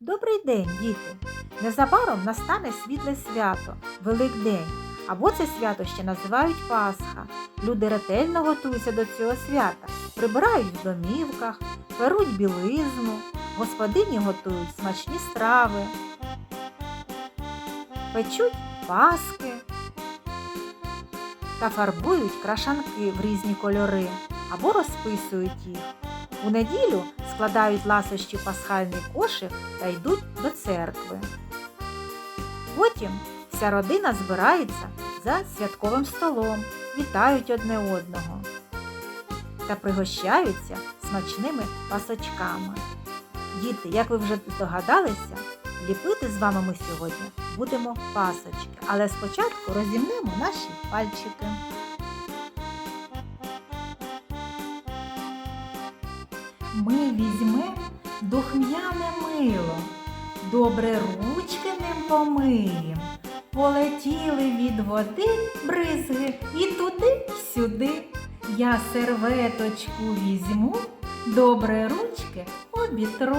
Добрий день, діти! Незабаром настане світле свято, Великдень. Або це свято ще називають Пасха. Люди ретельно готуються до цього свята, прибирають в домівках, перуть білизну, господині готують смачні страви, печуть паски та фарбують крашанки в різні кольори або розписують їх. У неділю складають ласощі пасхальний кошик та йдуть до церкви. Потім вся родина збирається за святковим столом, вітають одне одного та пригощаються смачними пасочками. Діти, як ви вже здогадалися, ліпити з вами ми сьогодні будемо пасочки, але спочатку розімнемо наші пальчики. Ми візьмемо духм'яне мило, добре ручки ним помиєм. Полетіли від води бризги і туди, й сюди. Я серветочку візьму, добре ручки обітру.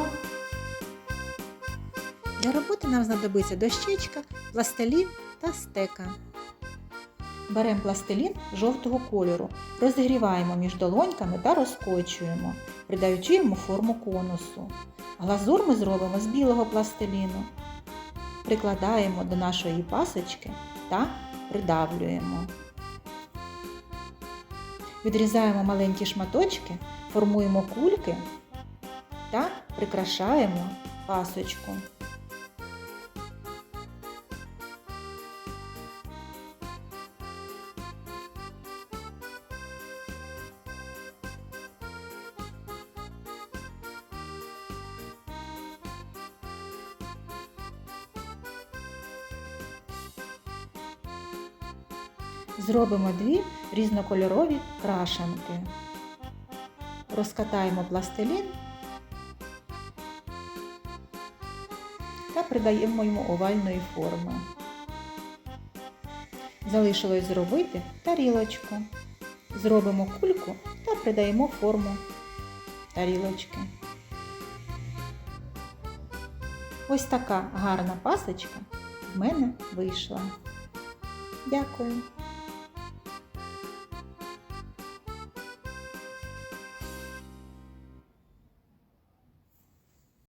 Для роботи нам знадобиться дощечка, пластилін та стека. Беремо пластилін жовтого кольору, розігріваємо між долоньками та розкочуємо, придаючи йому форму конусу. Глазур ми зробимо з білого пластиліну. Прикладаємо до нашої пасочки та придавлюємо. Відрізаємо маленькі шматочки, формуємо кульки та прикрашаємо пасочку. Зробимо дві різнокольорові крашанки. Розкатаємо пластилін та придаємо йому овальної форми. Залишилось зробити тарілочку. Зробимо кульку та придаємо форму тарілочки. Ось така гарна пасочка в мене вийшла. Дякую.